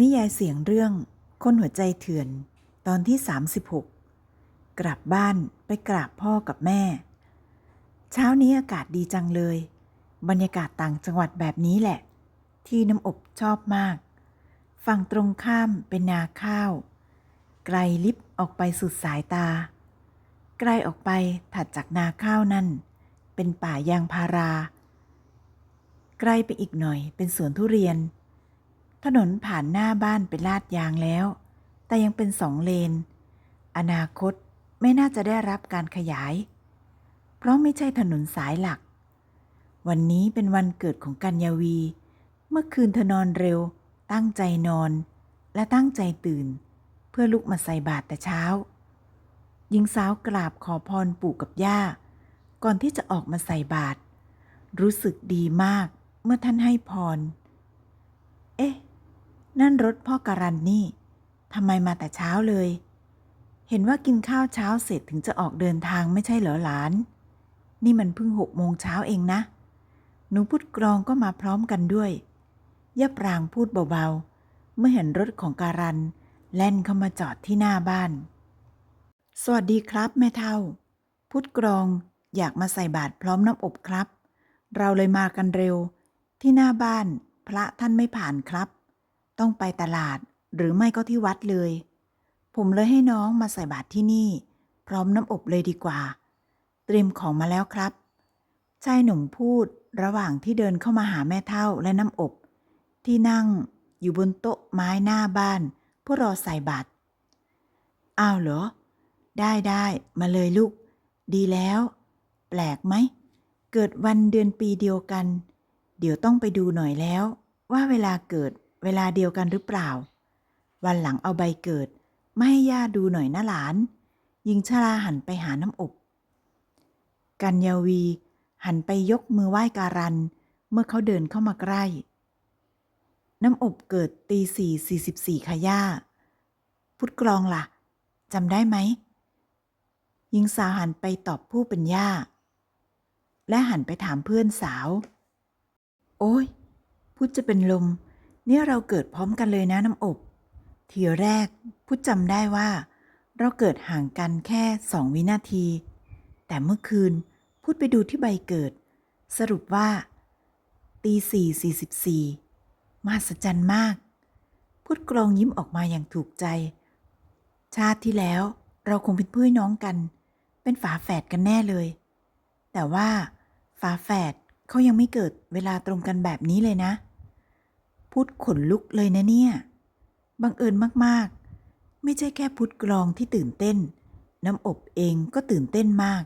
นิยายเสียงเรื่อง คนหัวใจเถื่อน ตอนที่ 36 กลับบ้านไปกราบพ่อกับแม่ เช้านี้อากาศดีจังเลย บรรยากาศต่างจังหวัดแบบนี้แหละ ที่น้ำอบชอบมาก ฝั่งตรงข้ามเป็นนาข้าว ไกลลิบออกไปสุดสายตา ไกลออกไปถัดจากนาข้าวนั่น เป็นป่ายางพารา ไกลไปอีกหน่อยเป็นสวนทุเรียน ถนนผ่านหน้าบ้านเป็นลาดยางแล้ว แต่ยังเป็นสองเลน อนาคตไม่น่าจะได้รับการขยาย เพราะไม่ใช่ถนนสายหลัก วันนี้เป็นวันเกิดของกัญญาวี เมื่อคืนเธอนอนเร็ว ตั้งใจนอน และตั้งใจตื่น เพื่อลุกมาใส่บาตรแต่เช้า หญิงสาวกราบขอพรปู่กับย่า ก่อนที่จะออกมาใส่บาตรรู้สึกดีมากเมื่อท่านให้พร เอ๊ะ นั่นรถพ่อการันนี่ทำไมมาแต่เช้าเลย เห็นว่ากินข้าวเช้าเสร็จถึงจะออกเดินทางไม่ใช่เหรอหลาน นี่มันเพิ่งหกโมงเช้าเองนะ หนูพุดกรองก็มาพร้อมกันด้วยย่าปรางพูดเบาๆ เมื่อเห็นรถของการัน แล่นเข้ามาจอดที่หน้าบ้าน สวัสดีครับแม่เท่า พุดกรองอยากมาใส่บาตรพร้อมน้ำอบครับ เราเลยมากันเร็ว ที่หน้าบ้านพระท่านไม่ผ่านครับ ต้องไปตลาดหรือไม่ก็ที่วัดเลย ผมเลยให้น้องมาใส่บาตรที่นี่ พร้อมน้ำอบเลยดีกว่า เตรียมของมาแล้วครับ ชายหนุ่มพูดระหว่างที่เดินเข้ามาหาแม่เท่าและน้ำอบ ที่นั่งอยู่บนโต๊ะไม้หน้าบ้านเพื่อรอใส่บาตรอ้าวเหรอ ได้ได้มาเลยลูก ดีแล้ว แปลกไหม เกิดวันเดือนปีเดียวกัน เดี๋ยวต้องไปดูหน่อยแล้ว ว่าเวลาเกิด เวลาเดียวกันหรือเปล่า วันหลังเอาใบเกิด ไม่ให้ย่าดูหน่อยนะหลาน ยิงชราหันไปหาน้ำอบ กัญญาวี หันไปยกมือไหว้การัน เมื่อเขาเดินเข้ามาใกล้ น้ำอบเกิดตีสี่สี่สิบสี่ค่ะย่า พุทธกรองล่ะจำได้ไหมหญิงสาวหันไปตอบผู้เป็นย่า และหันไปถามเพื่อนสาว โอ้ยพุทธจะเป็นลม เนี่ยเราเกิดพร้อมกันเลยนะน้ำอบ ทีแรกพุทธจำได้ว่า เราเกิดห่างกันแค่สองวินาที แต่เมื่อคืนพุทธไปดูที่ใบเกิด สรุปว่าตีสี่สี่สิบสี่มหัศจรรย์มาก พุทธกรองยิ้มออกมาอย่างถูกใจ ชาติที่แล้วเราคงเป็นพี่น้องกัน เป็นฝาแฝดกันแน่เลย แต่ว่าฝาแฝดเขายังไม่เกิดเวลาตรงกันแบบนี้เลยนะ พุทธขนลุกเลยนะเนี่ย บังเอิญมากๆ ไม่ใช่แค่พุทธกรองที่ตื่นเต้น น้ำอบเองก็ตื่นเต้นมาก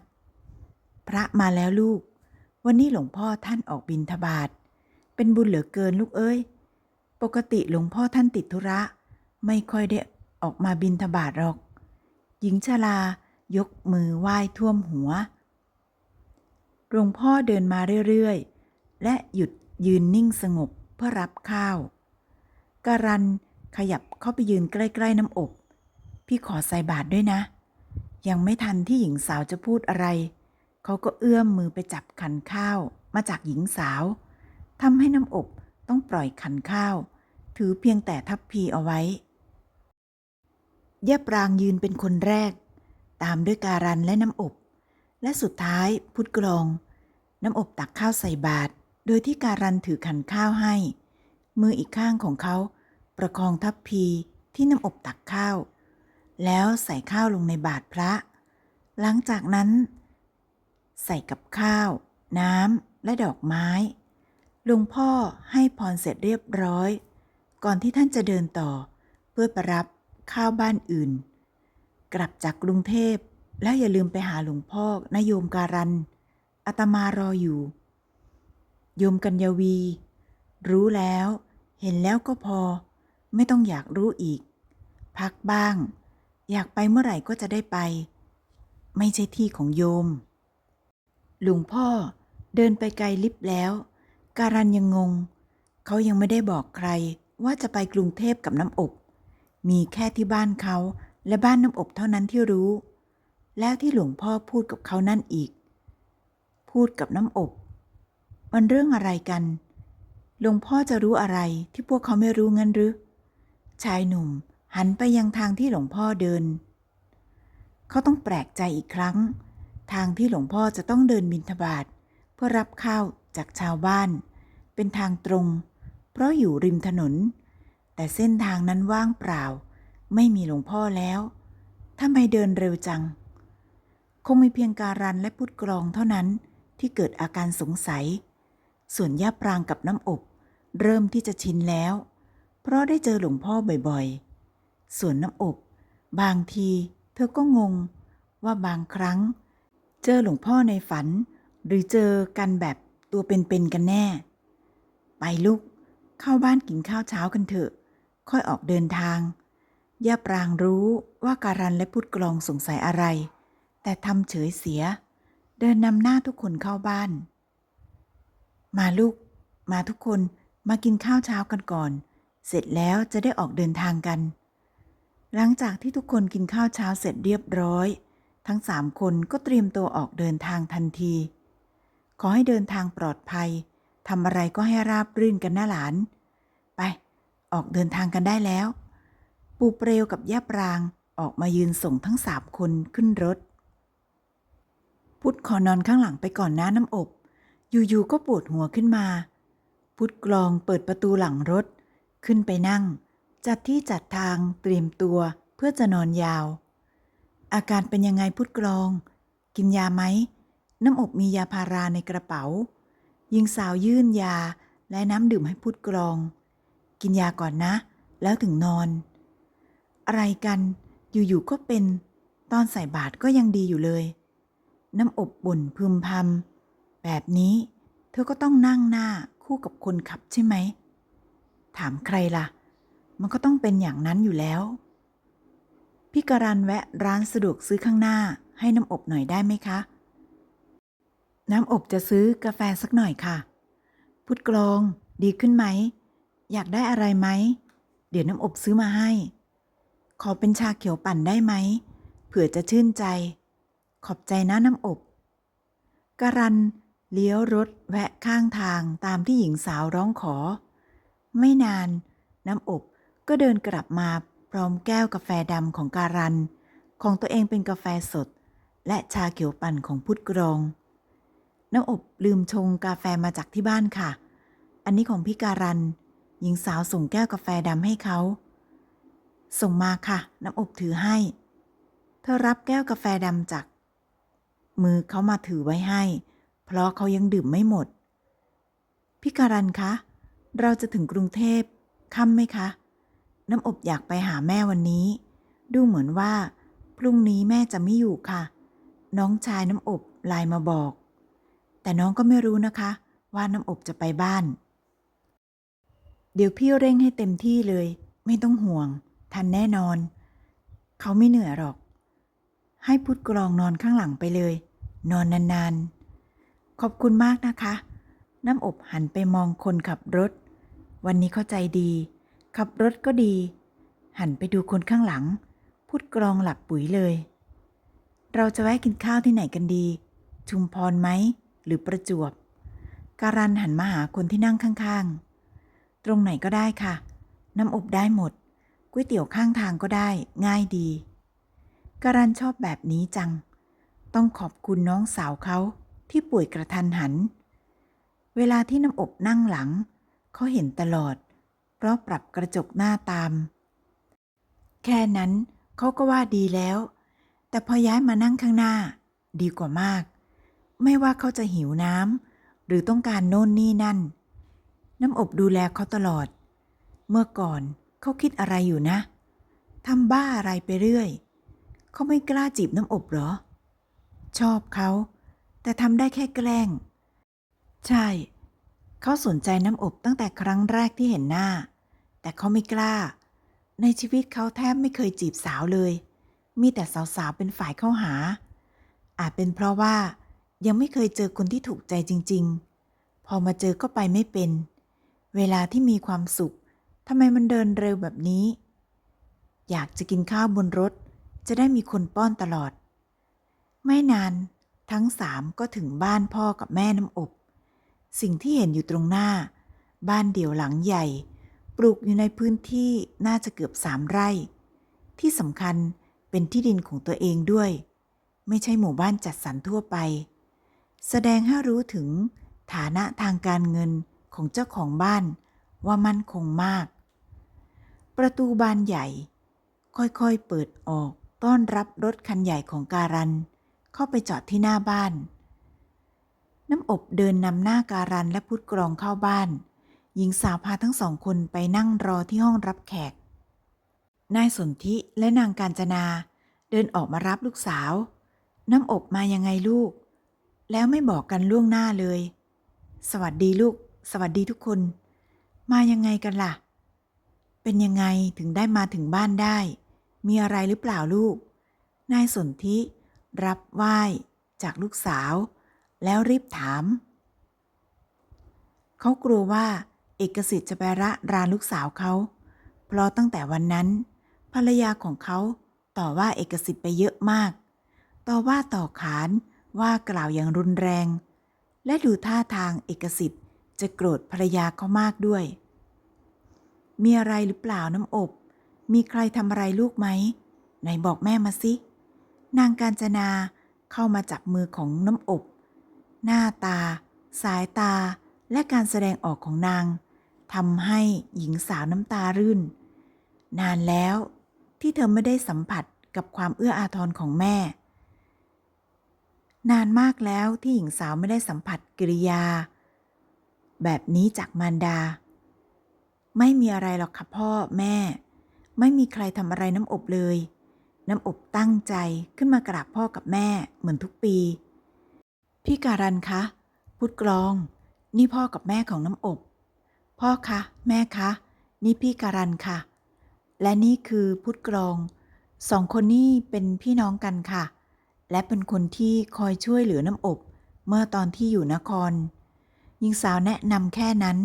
พระมาแล้วลูก วันนี้หลวงพ่อท่านออกบินทบาทเป็นบุญเหลือเกินลูกเอ้ย ปกติหลวงพ่อท่านติดธุระ ไม่ค่อยได้ออกมาบินทบาทหรอก หญิงชรายกมือไหว้ท่วมหัว หลวงพ่อเดินมาเรื่อย ๆ และหยุดยืนนิ่งสงบ พื่อรับข้าวการันขยับเข้าไปยืนใกล้ ๆ น้ำอบ พี่ขอใส่บาตรด้วยนะ ยังไม่ทันที่หญิงสาวจะพูดอะไร เขาก็เอื้อมมือไปจับขันข้าวมาจากหญิงสาวทำให้น้ำอบต้องปล่อยขันข้าว ถือเพียงแต่ทัพพีเอาไว้ย่าปรางยืนเป็นคนแรก ตามด้วยการันและน้ำอบ และสุดท้ายพุทธกรอง น้ำอบตักข้าวใส่บาตร โดยที่การันถือขันข้าวให้ มืออีกข้างของเขาประคองทัพพีที่น้ำอบตักข้าว แล้วใส่ข้าวลงในบาตรพระ หลังจากนั้น ใส่กับข้าว น้ำและดอกไม้หลวงพ่อให้พรเสร็จเรียบร้อย ก่อนที่ท่านจะเดินต่อ เพื่อไปรับข้าวบ้านอื่น กลับจากกรุงเทพแล้วอย่าลืมไปหาหลวงพ่อนายโยมการันอาตมารออยู่ โยมกัญญาวี รู้แล้ว เห็นแล้วก็พอ ไม่ต้องอยากรู้อีก พักบ้าง อยากไปเมื่อไหร่ก็จะได้ไป ไม่ใช่ที่ของโยม หลวงพ่อเดินไปไกลลิบแล้ว การันยังงง เขายังไม่ได้บอกใครว่าจะไปกรุงเทพกับน้ำอบ มีแค่ที่บ้านเขาและบ้านน้ำอบเท่านั้นที่รู้ แล้วที่หลวงพ่อพูดกับเขานั่นอีก พูดกับน้ำอบ มันเรื่องอะไรกัน หลวงพ่อจะรู้อะไรที่พวกเขาไม่รู้งั้นหรือ ชายหนุ่มหันไปยังทางที่หลวงพ่อเดิน เขาต้องแปลกใจอีกครั้ง ทางที่หลวงพ่อจะต้องเดินบิณฑบาตเพื่อรับข้าวจากชาวบ้าน เป็นทางตรง เพราะอยู่ริมถนน แต่เส้นทางนั้นว่างเปล่า ไม่มีหลวงพ่อแล้วทำไมเดินเร็วจัง คงมีเพียงการันและพุทธกรองเท่านั้นที่เกิดอาการสงสัย ส่วนย่าปรางกับน้ำอบ เริ่มที่จะชินแล้ว เพราะได้เจอหลวงพ่อบ่อยๆ ส่วนน้ำอบ บางที เธอก็งง ว่าบางครั้ง เจอหลวงพ่อในฝัน หรือเจอกันแบบตัวเป็นๆกันแน่ ไปลูก เข้าบ้านกินข้าวเช้ากันเถอะ ค่อยออกเดินทาง ย่าปรางรู้ว่าการันและพุทธกลองสงสัยอะไร แต่ทำเฉยเสีย เดินนำหน้าทุกคนเข้าบ้าน มาลูก มาทุกคนมากินข้าวเช้ากันก่อน เสร็จแล้วจะได้ออกเดินทางกัน หลังจากที่ทุกคนกินข้าวเช้าเสร็จเรียบร้อย ทั้งสามคนก็เตรียมตัวออกเดินทางทันที ขอให้เดินทางปลอดภัยทำอะไรก็ให้ราบรื่นกันนะหลาน ไป ออกเดินทางกันได้แล้ว ปูเปลวกับย่าปรางออกมายืนส่งทั้งสามคนขึ้นรถ พุทธขอนอนข้างหลังไปก่อนนะน้ำอบ อยู่ๆก็ปวดหัวขึ้นมา พุทธกลองเปิดประตูหลังรถ ขึ้นไปนั่ง จัดที่จัดทางเตรียมตัวเพื่อจะนอนยาว อาการเป็นยังไงพุทธกลอง กินยาไหม น้ำอบมียาพาราในกระเป๋ายิงสาวยื่นยาและน้ำดื่มให้พุทธกลอง กินยาก่อนนะ แล้วถึงนอน อะไรกัน อยู่ๆก็เป็น ตอนใส่บาตรก็ยังดีอยู่เลย น้ำอบบ่นพึมพำ แบบนี้ เธอก็ต้องนั่งหน้าคู่กับคนขับใช่ไหม ถามใครล่ะ มันก็ต้องเป็นอย่างนั้นอยู่แล้ว พี่การันแวะร้านสะดวกซื้อข้างหน้าให้น้ำอบหน่อยได้ไหมคะ น้ำอบจะซื้อกาแฟสักหน่อยค่ะ พุทกลองดีขึ้นไหม อยากได้อะไรไหม เดี๋ยวน้ำอบซื้อมาให้ ขอเป็นชาเขียวปั่นได้ไหม เผื่อจะชื่นใจ ขอบใจนะน้ำอบการัน เลี้ยวรถแวะข้างทางตามที่หญิงสาวร้องขอ ไม่นาน น้ำอบก็เดินกลับมาพร้อมแก้วกาแฟดำของการัน ของตัวเองเป็นกาแฟสด และชาเขียวปั่นของพุทธกรอง น้ำอบลืมชงกาแฟมาจากที่บ้านค่ะ อันนี้ของพี่การัน หญิงสาวส่งแก้วกาแฟดำให้เขา ส่งมาค่ะ น้ำอบถือให้ เธอรับแก้วกาแฟดำจาก มือเขามาถือไว้ให้ เพราะเขายังดื่มไม่หมด พี่การันคะ เราจะถึงกรุงเทพค่ำไหมคะ น้ำอบอยากไปหาแม่วันนี้ ดูเหมือนว่า พรุ่งนี้แม่จะไม่อยู่ค่ะ น้องชายน้ำอบไลน์มาบอก แต่น้องก็ไม่รู้นะคะ ว่าน้ำอบจะไปบ้าน เดี๋ยวพี่เร่งให้เต็มที่เลย ไม่ต้องห่วง ทันแน่นอน เขาไม่เหนื่อยหรอก ให้พุทธกรองนอนข้างหลังไปเลย นอนนานๆ ขอบคุณมากนะคะ น้ำอบหันไปมองคนขับรถ วันนี้เข้าใจดี ขับรถก็ดี หันไปดูคนข้างหลังพุทธกรองหลับปุ๋ยเลย เราจะแวะกินข้าวที่ไหนกันดี ชุมพรไหม หรือประจวบ การันหันมาหาคนที่นั่งข้างๆ ตรงไหนก็ได้ค่ะ น้ำอบได้หมดก๋วยเตี๋ยวข้างทางก็ได้ง่ายดี การันชอบแบบนี้จัง ต้องขอบคุณน้องสาวเขา ที่ป่วยกระทันหัน เวลาที่น้ำอบนั่งหลัง เขาเห็นตลอด เพราะปรับกระจกหน้าตาม แค่นั้นเขาก็ว่าดีแล้ว แต่พอย้ายมานั่งข้างหน้า ดีกว่ามาก ไม่ว่าเขาจะหิวน้ำหรือต้องการโน่นนี่นั่น น้ำอบดูแลเขาตลอด เมื่อก่อนเขาคิดอะไรอยู่นะทำบ้าอะไรไปเรื่อย เขาไม่กล้าจีบน้ำอบหรอ ชอบเขา แต่ทำได้แค่แกล้ง ใช่ เขาสนใจน้ำอบตั้งแต่ครั้งแรกที่เห็นหน้า แต่เขาไม่กล้า ในชีวิตเขาแทบไม่เคยจีบสาวเลย มีแต่สาวๆเป็นฝ่ายเข้าหา อาจเป็นเพราะว่ายังไม่เคยเจอคนที่ถูกใจจริง ๆ พอมาเจอก็ไปไม่เป็น เวลาที่มีความสุขทำไมมันเดินเร็วแบบนี้ อยากจะกินข้าวบนรถ จะได้มีคนป้อนตลอด ไม่นาน ทั้งสามก็ถึงบ้านพ่อกับแม่น้ำอบ สิ่งที่เห็นอยู่ตรงหน้า บ้านเดี่ยวหลังใหญ่ ปลูกอยู่ในพื้นที่น่าจะเกือบสามไร่ ที่สำคัญเป็นที่ดินของตัวเองด้วย ไม่ใช่หมู่บ้านจัดสรรทั่วไป แสดงให้รู้ถึงฐานะทางการเงินของเจ้าของบ้านว่ามั่นคงมาก ประตูบานใหญ่ ค่อยๆเปิดออกต้อนรับรถคันใหญ่ของการัน เข้าไปจอดที่หน้าบ้าน น้ำอบเดินนำหน้าการันและพุทธกรองเข้าบ้าน หญิงสาวพาทั้งสองคนไปนั่งรอที่ห้องรับแขก นายสนธิและนางกาญจนา เดินออกมารับลูกสาว น้ำอบมายังไงลูก แล้วไม่บอกกันล่วงหน้าเลย สวัสดีลูก สวัสดีทุกคน มายังไงกันล่ะ เป็นยังไงถึงได้มาถึงบ้านได้มีอะไรหรือเปล่าลูก นายสนธิ รับไหว้จากลูกสาว แล้วรีบถาม เขากลัวว่าเอกสิทธิ์จะไประรานลูกสาวเขา เพราะตั้งแต่วันนั้น ภรรยาของเขาต่อว่าเอกสิทธิ์ไปเยอะมาก ต่อว่าต่อขานว่ากล่าวอย่างรุนแรง และดูท่าทางเอกสิทธิ์จะโกรธภรรยาเขามากด้วย มีอะไรหรือเปล่าน้ำอบ มีใครทำอะไรลูกไหม ไหนบอกแม่มาสิ นางการจนาเข้ามาจับมือของน้ำอบ หน้าตา สายตาและการแสดงออกของนางทำให้หญิงสาวน้ำตารื่น นานแล้วที่เธอไม่ได้สัมผัสกับความเอื้ออาทรของแม่ นานมากแล้วที่หญิงสาวไม่ได้สัมผัสกิริยา แบบนี้จากมารดา ไม่มีอะไรหรอกค่ะพ่อแม่ ไม่มีใครทำอะไรน้ำอบเลย น้ำอบตั้งใจขึ้นมากราบพ่อกับแม่เหมือนทุกปี พี่การันคะพุทธกรอง นี่พ่อกับแม่ของน้ำอบ พ่อคะแม่คะ นี่พี่การันค่ะ และนี่คือพุทธกรองสองคนนี้เป็นพี่น้องกันค่ะ และเป็นคนที่คอยช่วยเหลือน้ำอบ เมื่อตอนที่อยู่นครหญิงสาวแนะนำแค่นั้น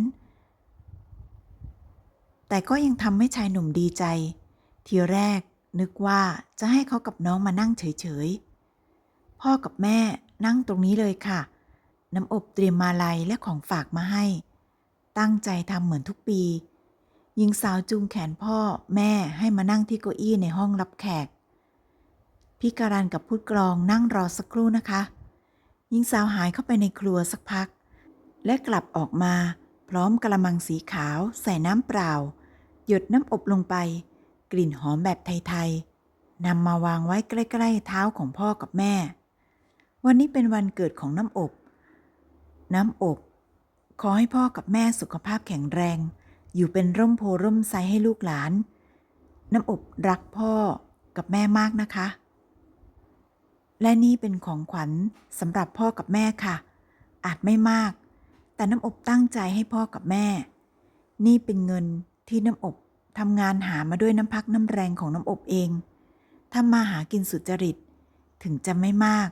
แต่ก็ยังทำให้ชายหนุ่มดีใจ ทีแรก นึกว่าจะให้เขากับน้องมานั่งเฉยๆ พ่อกับแม่นั่งตรงนี้เลยค่ะ น้ำอบเตรียมมาลัยและของฝากมาให้ ตั้งใจทำเหมือนทุกปี หญิงสาวจูงแขนพ่อแม่ให้มานั่งที่เก้าอี้ในห้องรับแขก พี่การันกับพูดกรองนั่งรอสักครู่นะคะ หญิงสาวหายเข้าไปในครัวสักพัก และกลับออกมาพร้อมกระมังสีขาวใส่น้ำเปล่า หยดน้ำอบลงไป กลิ่นหอมแบบไทยๆนำมาวางไว้ใกล้ๆเท้าของพ่อกับแม่ วันนี้เป็นวันเกิดของน้ำอบ น้ำอบ ขอให้พ่อกับแม่สุขภาพแข็งแรง อยู่เป็นร่มโพร่มไทรให้ลูกหลาน น้ำอบรักพ่อกับแม่มากนะคะ และนี่เป็นของขวัญสำหรับพ่อกับแม่ค่ะ อาจไม่มาก แต่น้ำอบตั้งใจให้พ่อกับแม่ นี่เป็นเงินที่น้ำอบ ทำงานหามาด้วยน้ำพักน้ำแรงของน้ำอบเองทำมาหากินสุจริต ถึงจะไม่มาก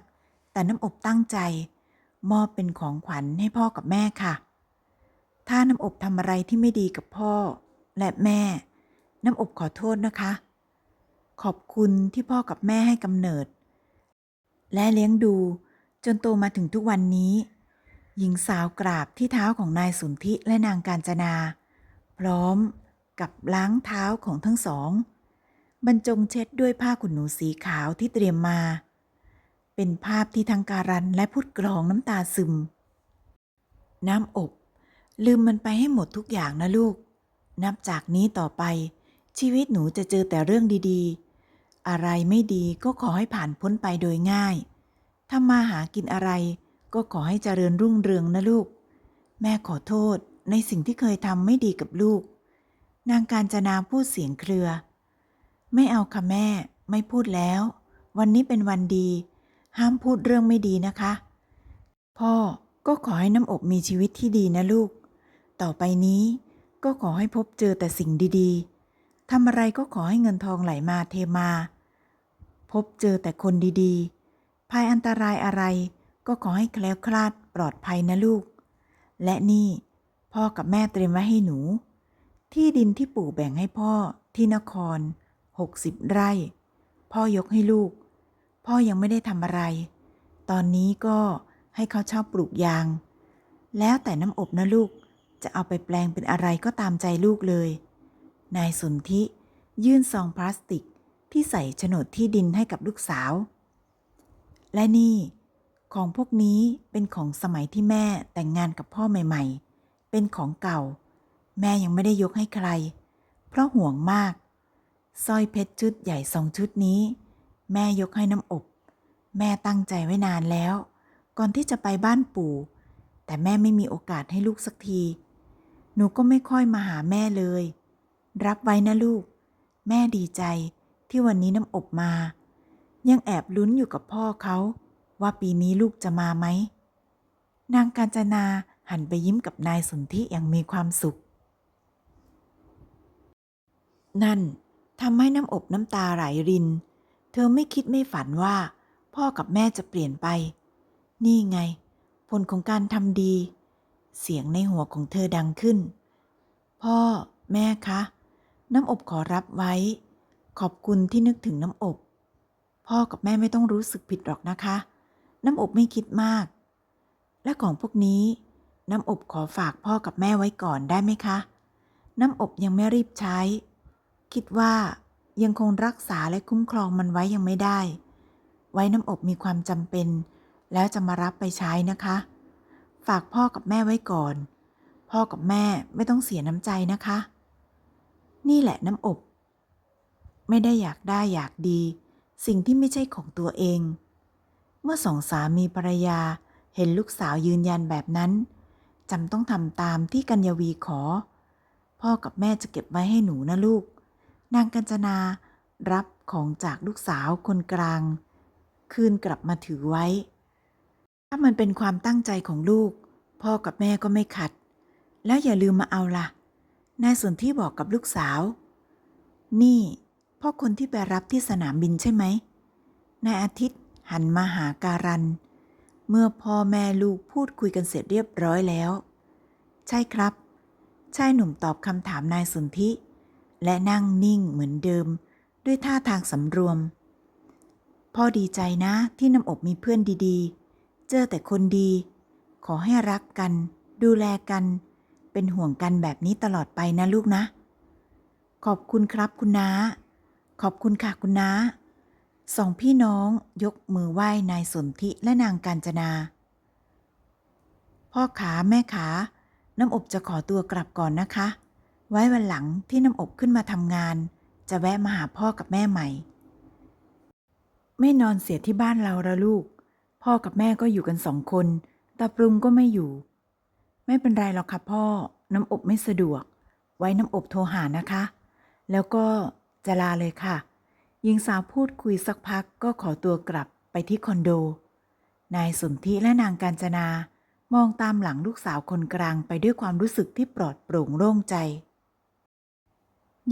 แต่น้ำอบตั้งใจ มอบเป็นของขวัญให้พ่อกับแม่ค่ะ ถ้าน้ำอบทำอะไรที่ไม่ดีกับพ่อ และแม่ น้ำอบขอโทษนะคะ ขอบคุณที่พ่อกับแม่ให้กำเนิด และเลี้ยงดูจนโตมาถึงทุกวันนี้ หญิงสาวกราบที่เท้าของนายสุนทิและนางการจนา พร้อม กับล้างเท้าของทั้งสอง บรรจงเช็ดด้วยผ้าขนหนูสีขาวที่เตรียมมา เป็นภาพที่ทั้งการันและพุดกรองน้ำตาซึม น้ำอบ ลืมมันไปให้หมดทุกอย่างนะลูก นับจากนี้ต่อไป ชีวิตหนูจะเจอแต่เรื่องดีๆ อะไรไม่ดีก็ขอให้ผ่านพ้นไปโดยง่ายทำมาหากินอะไรก็ขอให้เจริญรุ่งเรืองนะลูก แม่ขอโทษในสิ่งที่เคยทำไม่ดีกับลูก นางการจนาพูดเสียงเครือ ไม่เอาค่ะแม่ ไม่พูดแล้ว วันนี้เป็นวันดี ห้ามพูดเรื่องไม่ดีนะคะ พ่อก็ขอให้น้ำอบมีชีวิตที่ดีนะลูก ต่อไปนี้ก็ขอให้พบเจอแต่สิ่งดีๆทำอะไรก็ขอให้เงินทองไหลมาเทมา พบเจอแต่คนดีๆภายอันตรายอะไรก็ขอให้แคล้วคลาดปลอดภัยนะลูก และนี่พ่อกับแม่เตรียมไว้ให้หนู ที่ดินที่ปู่แบ่งให้พ่อที่นคร60ไร่ พ่อยกให้ลูก พ่อยังไม่ได้ทำอะไร ตอนนี้ก็ให้เขาเช่าปลูกยาง แล้วแต่น้ำอบนะลูกจะเอาไปแปลงเป็นอะไรก็ตามใจลูกเลย นายสนธิยื่นซองพลาสติกที่ใส่โฉนดที่ดินให้กับลูกสาว และนี่ของพวกนี้เป็นของสมัยที่แม่แต่งงานกับพ่อใหม่ ๆ เป็นของเก่า แม่ยังไม่ได้ยกให้ใคร เพราะห่วงมากสร้อยเพชรชุดใหญ่สองชุดนี้ แม่ยกให้น้ำอบ แม่ตั้งใจไว้นานแล้ว ก่อนที่จะไปบ้านปู่ แต่แม่ไม่มีโอกาสให้ลูกสักที หนูก็ไม่ค่อยมาหาแม่เลย รับไว้นะลูก แม่ดีใจที่วันนี้น้ำอบมา ยังแอบลุ้นอยู่กับพ่อเขาว่าปีนี้ลูกจะมาไหม นางกาญจนาหันไปยิ้มกับนายสนธิอย่างมีความสุข นั่นทำให้น้ำอบน้ำตาไหลริน เธอไม่คิดไม่ฝันว่า พ่อกับแม่จะเปลี่ยนไป นี่ไง ผลของการทำดี เสียงในหัวของเธอดังขึ้น พ่อ แม่คะ น้ำอบขอรับไว้ ขอบคุณที่นึกถึงน้ำอบ พ่อกับแม่ไม่ต้องรู้สึกผิดหรอกนะคะ น้ำอบไม่คิดมาก และของพวกนี้ น้ำอบขอฝากพ่อกับแม่ไว้ก่อนได้ไหมคะ น้ำอบยังไม่รีบใช้ คิดว่ายังคงรักษาและคุ้มครองมันไว้ยังไม่ได้ ไว้น้ำอบมีความจำเป็น แล้วจะมารับไปใช้นะคะ ฝากพ่อกับแม่ไว้ก่อน พ่อกับแม่ไม่ต้องเสียน้ำใจนะคะ นี่แหละน้ำอบ ไม่ได้อยากได้อยากดี สิ่งที่ไม่ใช่ของตัวเอง เมื่อสองสามีภรรยาเห็นลูกสาวยืนยันแบบนั้นจำต้องทำตามที่กัญญวีขอ พ่อกับแม่จะเก็บไว้ให้หนูนะลูก นางกัญจนารับของจากลูกสาวคนกลาง คืนกลับมาถือไว้ ถ้ามันเป็นความตั้งใจของลูก พ่อกับแม่ก็ไม่ขัด แล้วอย่าลืมมาเอาล่ะ นายสนที่บอกกับลูกสาว นี่ พ่อคนที่ไปรับที่สนามบินใช่ไหมนายอาทิตย์หันมาหาการัน เมื่อพ่อแม่ลูกพูดคุยกันเสร็จเรียบร้อยแล้ว ใช่ครับ ชายหนุ่มตอบคำถามนายสนธิ และนั่งนิ่งเหมือนเดิม ด้วยท่าทางสำรวม พ่อดีใจนะที่น้ำอบมีเพื่อนดีๆ เจอแต่คนดี ขอให้รักกัน ดูแลกัน เป็นห่วงกันแบบนี้ตลอดไปนะลูกนะ ขอบคุณครับคุณน้า ขอบคุณค่ะคุณน้าสองพี่น้องยกมือไหว้นายสนธิและนางกาญจนา พ่อขาแม่ขา น้ำอบจะขอตัวกลับก่อนนะคะ ไว้วันหลังที่น้ำอบขึ้นมาทำงาน จะแวะมาหาพ่อกับแม่ใหม่ ไม่นอนเสียที่บ้านเราละลูก พ่อกับแม่ก็อยู่กันสองคนตาปรุงก็ไม่อยู่ ไม่เป็นไรหรอกค่ะพ่อ น้ำอบไม่สะดวก ไว้น้ำอบโทรหานะคะ แล้วก็จะลาเลยค่ะหญิงสาวพูดคุยสักพักก็ขอตัวกลับไปที่คอนโด นายสนธิและนางกาญจนามองตามหลังลูกสาวคนกลางไปด้วยความรู้สึกที่ปลอดโปร่งโล่งใจ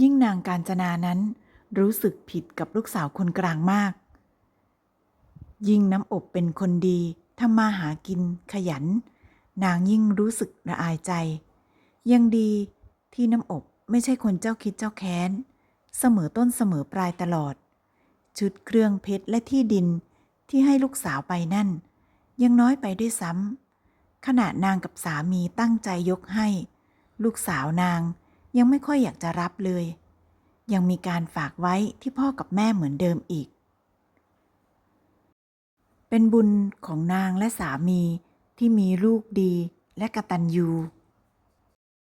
ยิ่งนางกาญจนานั้น รู้สึกผิดกับลูกสาวคนกลางมาก ยิ่งน้ำอบเป็นคนดีทำมาหากินขยัน นางยิ่งรู้สึกละอายใจ ยังดีที่น้ำอบไม่ใช่คนเจ้าคิดเจ้าแค้น เสมอต้นเสมอปลายตลอด ชุดเครื่องเพชรและที่ดินที่ให้ลูกสาวไปนั่น ยังน้อยไปด้วยซ้ำขณะนางกับสามีตั้งใจยกให้ ลูกสาวนาง ยังไม่ค่อยอยากจะรับเลย ยังมีการฝากไว้ที่พ่อกับแม่เหมือนเดิมอีก เป็นบุญของนางและสามีที่มีลูกดีและกตัญญู